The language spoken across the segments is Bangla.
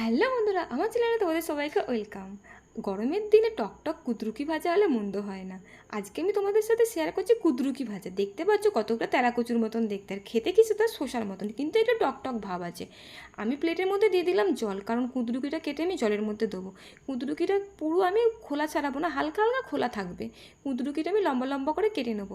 হ্যালো বন্ধুরা, আমার চ্যানেলে তোমাদের সবাইকে ওয়েলকাম। গরমের দিনে টকটক কুদরুকি ভাজা হলে মন্দ হয় না। আজকে আমি তোমাদের সাথে শেয়ার করছি কুদরুকি ভাজা। দেখতে পাচ্ছ কতটা তেলা কচুর মতন দেখতে, আর খেতে কিছু তার শোষার মতন, কিন্তু এটা টকটক ভাব আছে। আমি প্লেটের মধ্যে দিয়ে দিলাম জল, কারণ কুদরুকিটা কেটে আমি জলের মধ্যে দেবো। কুদরুকিটা পুরো আমি খোলা ছাড়াবো না, হালকা হালকা খোলা থাকবে। কুদরুকিটা আমি লম্বা লম্বা করে কেটে নেব।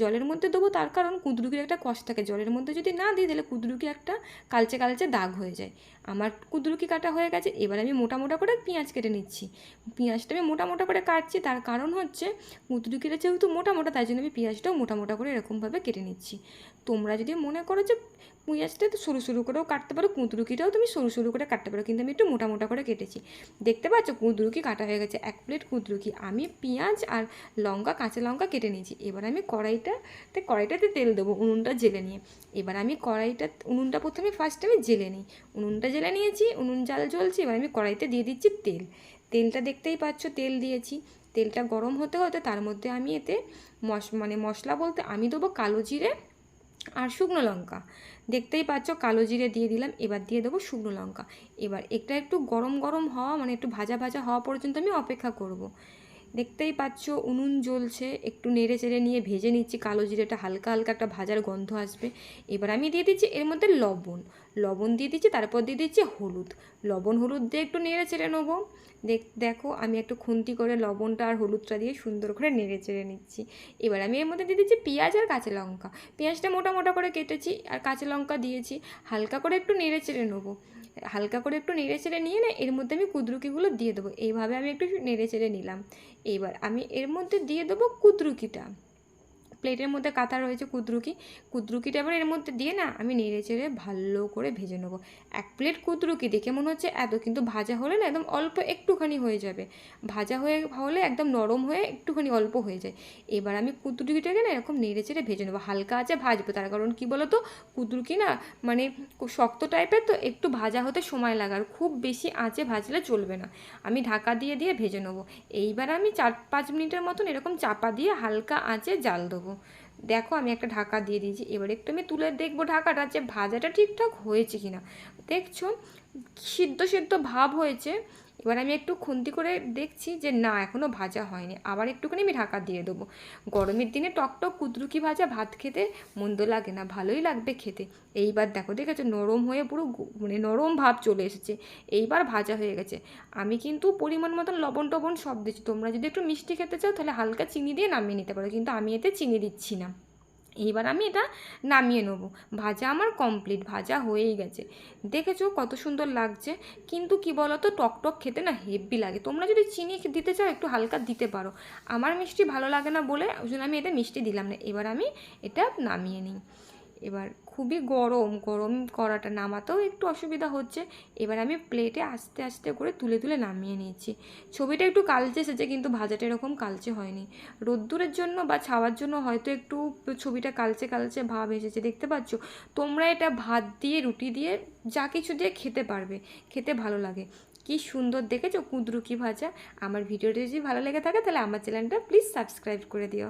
জলের মধ্যে দেবো তার কারণ কুদরুকির একটা কষ্ট থাকে। জলের মধ্যে যদি না দিই তাহলে কুদরুকি একটা কালচে কালচে দাগ হয়ে যায়। আমার কুদরুকি কাটা হয়ে গেছে? এবার আমি মোটা মোটা করে পেঁয়াজ কেটে নিচ্ছি। পেঁয়াজটা আমি মোটা মোটা করে কাটছি, তার কারণ হচ্ছে কুদরুকিটা যেহেতু মোটা মোটা, তাই জন্য আমি পেঁয়াজটাও মোটা মোটা করে এরকমভাবে কেটে নিচ্ছি। তোমরা যদি মনে করো যে পেঁয়াজটা তো সরু সরু করেও কাটতে পারো, কুঁদরুকিটাও তুমি সরু সরু করে কাটতে পারো, কিন্তু আমি একটু মোটা মোটা করে কেটেছি। দেখতে পাচ্ছ কুঁদরুকি কাটা হয়ে গেছে, এক প্লেট কুঁদরুকি। আমি পেঁয়াজ আর লঙ্কা, কাঁচা লঙ্কা কেটে নিয়েছি। এবার আমি কড়াইটাতে কড়াইটাতে তেল দেবো উনুনটা জেলে নিয়ে। এবার আমি কড়াইটা উনুনটা প্রথমে ফার্স্টে আমি জেলে নিই। উনুনটা জেলে নিয়েছি, উনুন জাল জ্বলছে, এবার আমি কড়াইতে দিয়ে দিচ্ছি তেল। তেলটা দেখতেই পাচ্ছ, তেল দিয়েছি। তেলটা গরম হতে হতে তার মধ্যে আমি এতে মশ মানে মশলা বলতে আমি দেবো কালো জিরে আর শুকনো লঙ্কা। দেখতেই পাচ্ছ, কালো জিরে দিয়ে দিলাম, এবার দিয়ে দেবো শুকনো লঙ্কা। এবার এটা একটু গরম গরম হওয়া মানে একটু ভাজা ভাজা হওয়া পর্যন্ত আমি অপেক্ষা করব। দেখতেই পাচ্ছ, উনুন জ্বলছে। একটু নেড়ে চেড়ে নিয়ে ভেজে নিচ্ছি কালো জিরেটা। হালকা হালকা একটা ভাজার গন্ধ আসবে। এবার আমি দিয়ে দিচ্ছি এর মধ্যে লবণ। লবণ দিয়ে দিচ্ছি, তারপর দিয়ে দিচ্ছি হলুদ। লবণ, হলুদ দিয়ে একটু নেড়ে চেড়ে নেব। দেখ, দেখো, আমি একটু খুন্তি করে লবণটা আর হলুদটা দিয়ে সুন্দর করে নেড়ে চেড়ে নিচ্ছি। এবার আমি এর মধ্যে দিয়ে দিচ্ছি পেঁয়াজ আর কাঁচা লঙ্কা। পেঁয়াজটা মোটা মোটা করে কেটেছি আর কাঁচা লঙ্কা দিয়েছি। হালকা করে একটু নেড়ে চেড়ে নেব। হালকা করে একটু নেড়ে চেড়ে নিয়ে না, এর মধ্যে আমি কুদরুকিগুলো দিয়ে দেবো। এইভাবে আমি একটু নেড়ে চেড়ে নিলাম। এবার আমি এর মধ্যে দিয়ে দেবো কুদরুকিটা। প্লেটের মধ্যে কাঁথা রয়েছে কুদরুকি, কুদরুকিটা এবার এর মধ্যে দিয়ে না আমি নেড়ে চেড়ে ভালো করে ভেজে নেব। এক প্লেট কুদরুকি দেখে মনে হচ্ছে এত, কিন্তু ভাজা হলে না একদম অল্প একটুখানি হয়ে যাবে। ভাজা হয়ে হলে একদম নরম হয়ে একটুখানি অল্প হয়ে যায়। এবার আমি কুদরুকিটাকে না এরকম নেড়ে চেড়ে ভেজে নেব। হালকা আছে ভাজবো, তার কারণ কী বলো তো কুদরুকি না মানে শক্ত টাইপের তো একটু ভাজা হতে সময় লাগে, আর খুব বেশি আঁচে ভাজলে চলবে না। আমি ঢাকা দিয়ে দিয়ে ভেজে নেব। এইবার আমি চার পাঁচ মিনিটের মতন এরকম চাপা দিয়ে হালকা আঁচে জাল দেবো। দেখো আমি একটা ঢাকা দিয়ে দিয়েছি, এবার একটু আমি তুলে দেখব ঢাকাটা যে ভাজাটা ঠিকঠাক হয়েছে কিনা। দেখছ, সিদ্ধ সিদ্ধ ভাব হয়েছে এবার আমি একটু খুন্তি করে দেখছি যে না এখনও ভাজা হয়নি। আবার একটুখানি আমি ঢাকা দিয়ে দেবো। গরমের দিনে টকটক কুদরুকি ভাজা ভাত খেতে মন্দ লাগে না, ভালোই লাগবে খেতে। এইবার দেখো, দেখেছ? নরম হয়ে পুরো মানে নরম ভাব চলে এসেছে। এইবার ভাজা হয়ে গেছে। আমি কিন্তু পরিমাণ মতন লবণ টবণ সব দিচ্ছি। তোমরা যদি একটু মিষ্টি খেতে চাও, তাহলে হালকা চিনি দিয়ে নামিয়ে নিতে পারো। কিন্তু আমি এতে চিনি দিচ্ছি না। এইবার আমি এটা নামিয়ে নেব। ভাজা আমার কমপ্লিট ভাজা হয়েই গেছে। দেখেছ কত সুন্দর লাগছে? কিন্তু কি বলো তো টকটক খেতে না হেভি লাগে। তোমরা যদি চিনি দিতে চাও, একটু হালকা দিতে পারো। আমার মিষ্টি ভালো লাগে না বলে, ওই জন্য আমি এটা মিষ্টি দিলাম না। এবার আমি এটা নামিয়ে নিই। এবার খুবই গরম গরম করাটা নামাতেও একটু অসুবিধা হচ্ছে। এবার আমি প্লেটে আস্তে আস্তে করে তুলে তুলে নামিয়ে নিয়েছি। ছবিটা একটু কালচে এসেছে কিন্তু ভাজাটা এরকম কালচে হয়নি। রোদ্দুরের জন্য বা ছাওয়ার জন্য হয়তো একটু ছবিটা কালচে কালচে ভাব এসেছে, দেখতে পাচ্ছ? তোমরা এটা ভাত দিয়ে, রুটি দিয়ে যা কিছু দিয়ে খেতে পারবে, খেতে ভালো লাগে। কি সুন্দর দেখেছ কুদরুকি ভাজা? আমার ভিডিওটা যদি ভালো লেগে থাকে তাহলে আমার চ্যানেলটা প্লিজ সাবস্ক্রাইব করে দিও।